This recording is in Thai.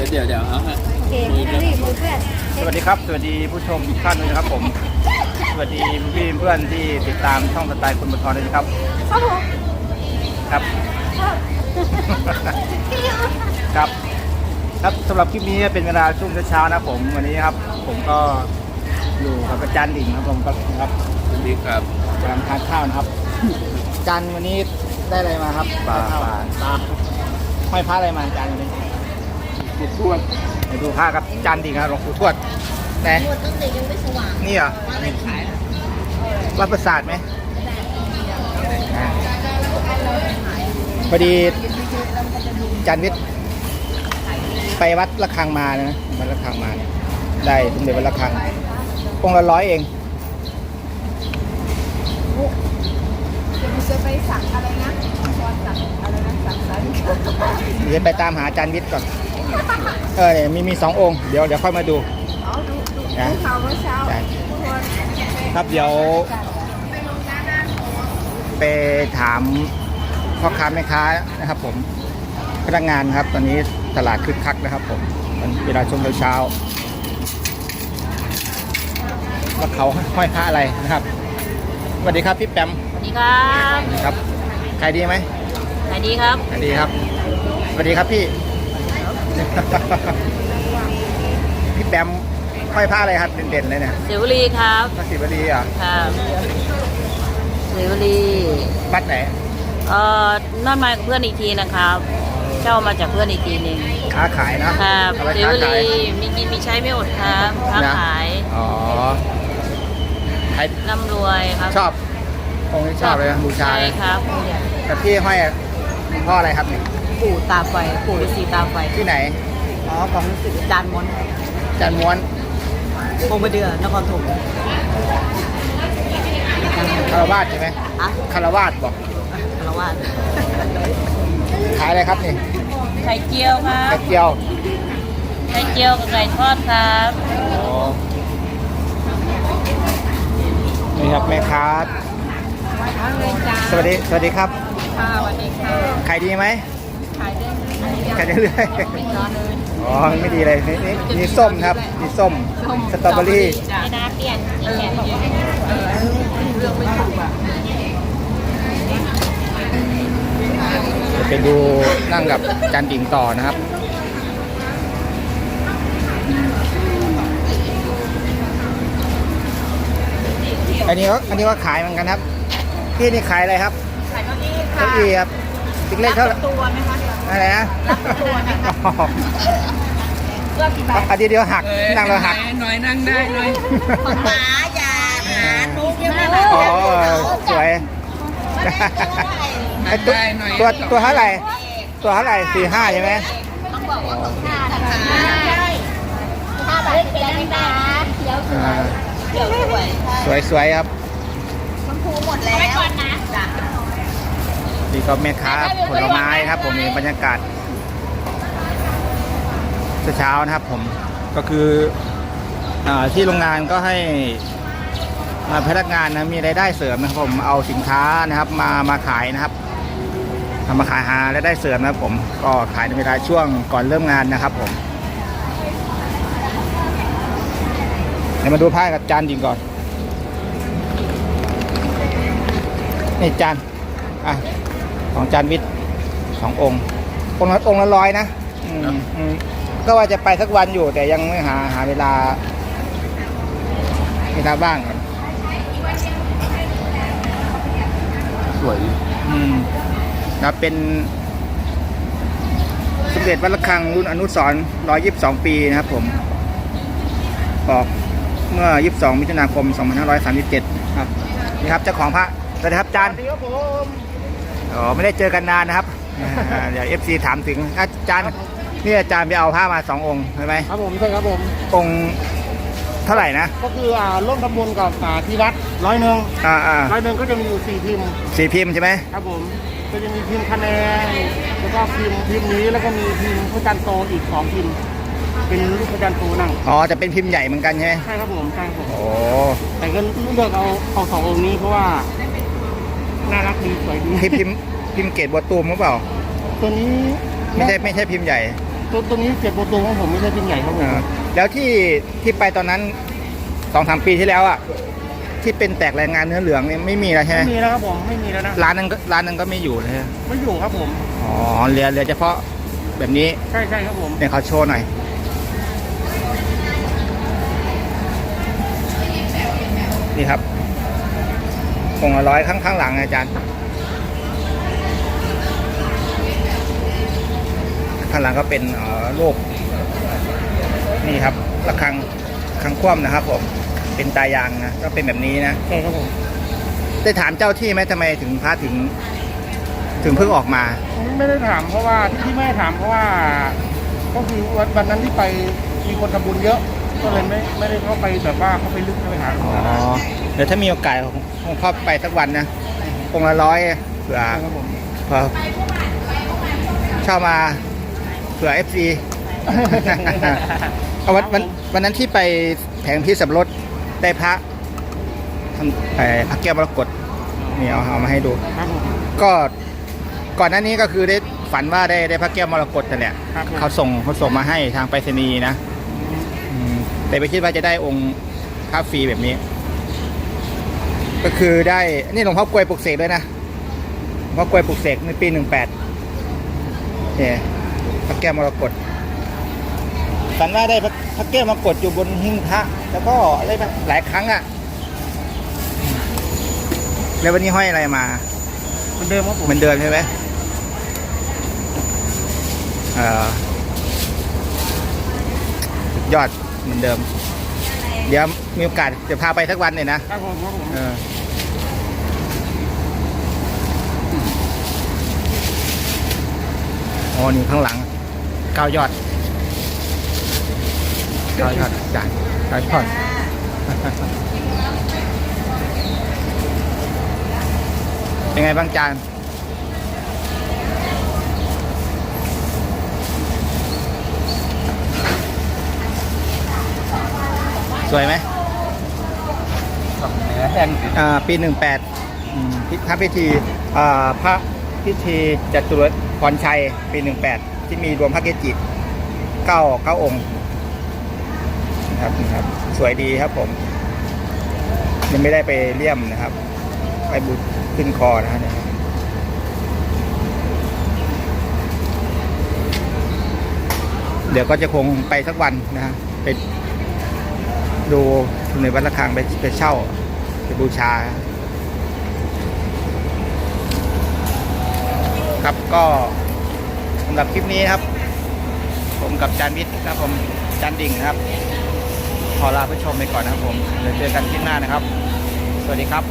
ดี๋ยวเดี๋ยวเดี๋ยวเอาฮะโอเครีบมือเพื่อนสวัสดีครับ สวัสดีผู้ชมทุกท่านด้วยนะครับผม สวัสดีพี่เพื่อนที่ติดตามช่องสไตล์คุณบุญทรด้วยนะครับ ครับผมครับครับ ครับสำหรับคลิปนี้เป็นเวลาช่วงเช้าๆนะผมวันนี้ครับ ผมก็อยู่กับอาจารย์ดิ่งครับผมก็ครับสวัสดีครับกำลังทานข้าวนะครับอาจารย์วันนี้ได้อะไรมาครับปลาได้ข้วปลาปลาห้อยพระอะไรมาอาจารย์วันนี้ สุดทวดไปดูผ้าครับอาจารย์ดิ่งครับหลวงปู่ทวดไหนหมดตั้งแต่ยังไม่สว่างนี่เหรอว่าไม่ขายวัดประสาทไหมอ่าพอดีอาจันวิทย์ไปวัดระฆังมานะวัดระฆังมาเนี่ยได้สมเด็จวัดระฆังองค์ละร้อยเองจะไปสั่งอะไรนะพรสั่งอะไรนะสั่งสรรค์เดี๋ยวไปตามหาอาจารย์วิทย์ก่อน เออเนี่ยมีมีสององค์เดี๋ยวเดี๋ยวค่อยมาดูอ๋อดูดูนะดูข่าวเมื่อเช้าใช่ทุกคนครับเดี๋ยวไปถามพ่อค้าแม่ค้านะครับ ผมพนักงานครับ ตอนนี้ตลาดคึกคักนะครับ ผมมันเวลาช่วงเช้าๆว่าเขาห้อยพระอะไรนะครับสวัสดีครับพี่แปมสวัสดีครับครับขายดีไหมสวัสดีครับขายดีครับสวัสดีครับพี่ พี่แปมห้อยพระอะไรครับเด่นๆเลยเนี่ยเสวลีครับพระศิวลีเหรอะครับเสวลีวัดไหนเอ่อนั่นมากับเพื่อนอีกทีนะครับ เช่ามาจากเพื่อนอีกทีหนึ่งค้าขายนะครับเอาไปเสค้าวขายลีมีกินมีใช้ไม่อดครับค้านะขายอ๋อใครร่ำรวยครับชอบองค์ที่ชอบเลยนะบูชาใช่เลยครับแต่พี่ห้อยเพ่ออะไรครับเนี่ย ปู่ตาไฟปู่ฤาษีตาไฟที่ไหน อ๋อของสิทธิ์จานมนจันม้วนโคมเดือนครถมคารวาสใช่ไหมอะคารวาสบอกคารวะขายอะไรครับนี่ไข่เจียวครัไข่บเจียว ไข่เจียวกับไก่ทอดครับอ๋อนี่ครับแม่ค้าทั้งเลยจ้าสวัสดี สวัสดีครับค่ะสวัสดีค่ะ ขายดีไหม ขายได้ไหมขายเรื่อยเป็นร้อนเลยๆอ๋อไม่ดีเลยนี่นี่มีส้มครับมีส้มสตรอเบอรี่จ้าไม่น่าเปลี่ยนอีกแบบเลือกไม่ถูกอะเดี๋ยวไปดูนั่งกับจันดิ่งต่อนะครับอันนี้ก็อันนี้ก็ขายเหมือนกันครับ พี่นี่ขายอะไรครับ ขายเก้าอี้เก้าค่ะอี้ครับติ๊กเล็กเท่าไหร่ตัวไหมคะ อะไรนะตัวไหมคะอ๋อเลือกกี่บาทอันนี้เดียวหักนั่งเราหักหน่อยนั่งได้หน่อยของหมาอย่าหาทุกยังไม่อ๋อสวยไอ้ตัวตัวตัวเท่าไหร่ตัวเท่าไหร่สี่ห้าใช่ไหมต้องบอกว่าต้องค่านะคะใช่ค่าบาทเป็นอะไรนะเขียวอ่าเขียวสวยสวยสวยครับชมพูหมดแล้วไปก่อนนะจ้ะ นี่ก็แม่ค้าผลไม้ครับ ผมมีบรรยากาศเช้าๆนะครับ ผมก็คืออาที่โรงงานก็ให้มาพนักงานนะมีรายได้เสริมนะครับผมเอาสินค้านะครับ มามาขายนะครับทำมาขายหารายได้เสริมนะครับ ผมก็ขายในเวลาช่วงก่อนเริ่มงานนะครับ ผมเดี๋ยวมาดูผ้ากับจานจริงก่อนนี่จานอะ ของจานวิทย์สององค์ องค์ละองค์ละร้อยนะอืมอืมก็ว่าจะไปสักวันอยู่ แต่ยังไม่หาหาเวลา เวลาบ้างก่อนสวยอืมนะเป็นสมเด็จวัดระฆังรุ่นอนุสรณ์122 ปีนะครับผม ออกเมื่อ 22 มิถุนาคม2537 ครับ นี่ครับเจ้าของพระสวัสดีครับอาจารย์สวัสดีครับผม อ๋อไม่ได้เจอกันนานนะครับอ่าเดี๋ยวเอฟซีถามถึงอาจารย์นี่อาจารย์ไปเอาผ้ามาสององค์ใช่ไหมครับผมใช่ครับผมองค์เท่าไหร่นะ ก็คืออ่าร่วมทำบุญกับอ่าที่วัดร้อยหนึ่งอ่าอ่าร้อยหนึ่งก็จะมีอยู่สี่พิมพ์สีพิมพ์ใช่ไหมครับผมก็จะมีพิมพ์คะแนนแล้วก็พิมพ์พิมพ์นี้แล้วก็มีพิมพ์พระจันทร์โตอีกสองพิมพ์ เป็นรูปพระจันทร์โตนั่งอ๋อจะเป็นพิมพ์ใหญ่เหมือนกันใช่ไหมใช่ครับผมใช่ครับผมโอ้แต่ก็เลือกเอาเอาสององค์นี้เพราะว่า น่ารักดีสวยดีพิมพ์พิมพ์พิมพ์เกตบัวตูมหรือเปล่า ตัวนี้ไม่ใช่ไม่ใช่พิมพ์ใหญ่ ตัวตัวนี้เจ็ดโปรตัวของผมไม่ใช่พิมพ์ใหญ่ครับผมอ่าแล้วที่ที่ไปตอนนั้นสองสามปีที่แล้วอะที่เป็นแตกแรงงานเนื้อเหลืองเนี่ยไม่มีแล้วใช่ไหมไม่มีแล้วครับผมไม่มีแล้วนะร้านนั้นก็ร้านนั้นก็ไม่อยู่เลยใช่ไหมไม่อยู่ครับผมอ๋อเหลือเหลือเฉพาะแบบนี้ใช่ใช่ครับผมเนี่ยเขาโชว์หน่อยนี่ครับ คงละร้อยข้างข้างหลังอาจารย์ข้างหลังก็เป็นเอ่อรูปนี่ครับระฆังคังคว่ำนะครับผมเป็นตายางนะก็เป็นแบบนี้นะใช่ครับผมได้ถามเจ้าที่ไหมทำไมถึงพระถึง ถึงเพิ่งออกมา ไม่ได้ถามเพราะว่าที่ไม่ได้ถามเพราะว่า ก็คือวันวันนั้นที่ไปมีคนทำบุญเยอะ ก็เลยไม่ไม่ได้เข้าไปแบบว่าเข้าไปลึกเข้าไปหาหลวงอ๋อตาเดี๋ยวถ้ามีโอกาส คงคงเข้าไปสักวันนะองค์ละร้อยเผื่อใช่ครับผมเผื่อเช่ามาเผื่อเอฟซีเอาวันวันวันนั้นที่ไปแผงที่สับปะรถได้พระทำเอ่อพระแก้วมรกตนี่เอาเอามาให้ดู ครับผม ก็ก่อนหน้านี้ก็คือได้ฝันว่าได้ได้พระแก้วมรกตนั่นแหละครับผม เขาส่งเขาส่งมาให้ทางไปรษณีย์นะอืมแต่ไม่คิดว่าจะได้องค์พระฟรีแบบนี้ ก็คือได้นี่หลวงพ่อกลวยปลุกเสกด้วยนะหลวงพ่อกลวยปลุกเสกในปีหนึ่งแปดเนี่ยพระแก้วมรกตฝันว่าได้พระพระแก้วมรกตอยู่บนหิ้งพระแล้วก็อะไรแบบหลายครั้งอะ่ะแล้ววันนี้ห้อยอะไรมาเหมือนเดิมครับผมเหมือนเดิมใช่ไหมเอ่อสุดยอดเหมือนเดิม เดี๋ยวมีโอกาสจะพาไปสักวันเลยนะครับผมครับผม เออโอ้ นี่ข้างหลังเก้ายอดเก้ายอดจานเก้ายอดเป็นไงบ้างจานสวยไหมเนื้อแห้งอ่าปีหนึ่งแปดพระพิธีอ่าพระ พิธีจตุรพรชัยปีหนึ่งแปดที่มีรวมพระเกจิเก้าเก้าองค์นะครับนี่ครับ สวยดีครับผม ยังไม่ได้ไปเลี่ยมนะครับ ไปบุญขึ้นคอนะฮะเนี่ยเดี๋ยวก็จะคงไปสักวันนะฮะไปดูในวัดระฆังไปไปเช่า ไปบูชา ครับก็สำหรับคลิปนี้ครับ ผมกับจานวิทย์ครับผมจานดิ่งครับ ขอลาผู้ชมไปก่อนนะครับผมเดี๋ยวเจอกันคลิปหน้านะครับ สวัสดีครับ